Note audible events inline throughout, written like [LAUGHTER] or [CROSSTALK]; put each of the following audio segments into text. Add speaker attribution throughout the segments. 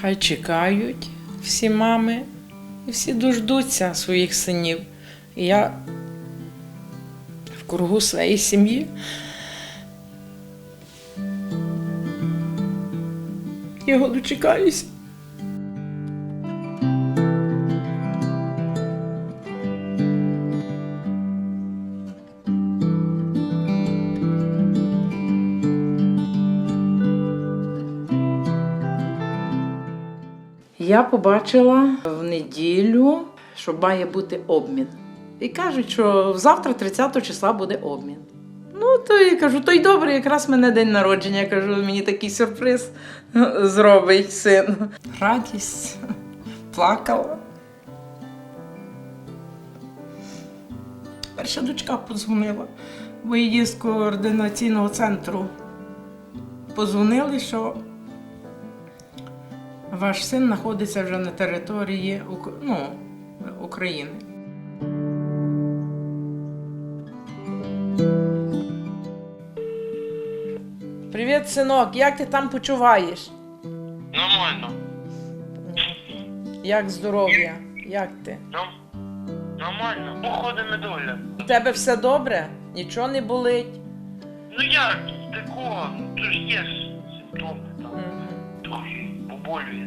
Speaker 1: Хай чекають всі мами і всі дождуться своїх синів. І я в кругу своєї сім'ї. Його дочекаюся. Я побачила в неділю, що має бути обмін. І кажуть, що завтра, 30 числа, буде обмін. Ну, то я кажу, то й добре, якраз мене день народження. Я кажу, мені такий сюрприз зробить син. Радість, плакала. Перша дочка подзвонила, бо її з координаційного центру. Позвонили, що ваш син знаходиться вже на території ну, України. Привіт, синок, як ти там почуваєш?
Speaker 2: Нормально.
Speaker 1: Як здоров'я? Як ти?
Speaker 2: Норм... Нормально. Походимо доля.
Speaker 1: У тебе все добре? Нічого не болить?
Speaker 2: Ну як такого? Ну то ж є симптоми. Трохи поболює.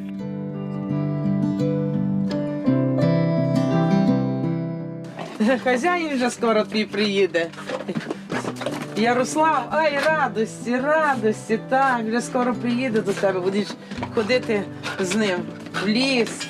Speaker 2: [LAUGHS]
Speaker 1: Хазяїн вже скоро твій приїде. Ярослав, ай, радості, радості, так, вже скоро приїде до тебе, будеш ходити з ним в ліс.